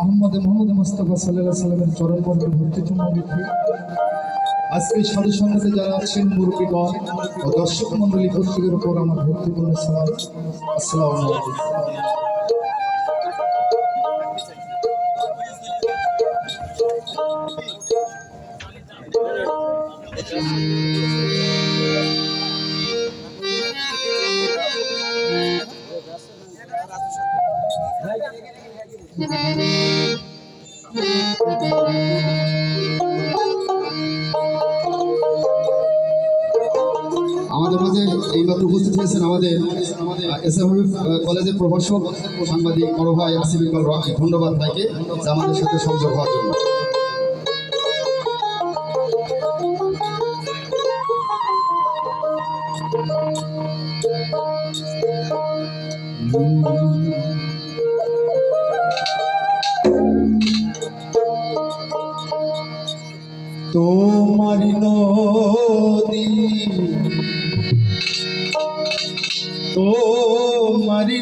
আহমদ মোহাম্মদ মুস্তাফা আলাইহি সাল্লামের চরণ পর্বে ভর্তি চুম্বন দিতে আজকে সাধু সঙ্গতে যারা আছেন মুরব্বীগণ ও দর্শক মন্ডলী প্রত্যেকের উপর আমার ভক্তিপূর্ণ সালাম। আসসালামু আলাইকুম। আমাদের মাঝে এইমাত্র উপস্থিত হয়েছেন আমাদের এস এম কলেজের প্রভাষক সাংবাদিক বড় ভাই আসিফ ধন্যবাদ ভাইকে আমাদের সাথে সংযোগ হওয়ার জন্য। তোমারি নদী। তোমার নারী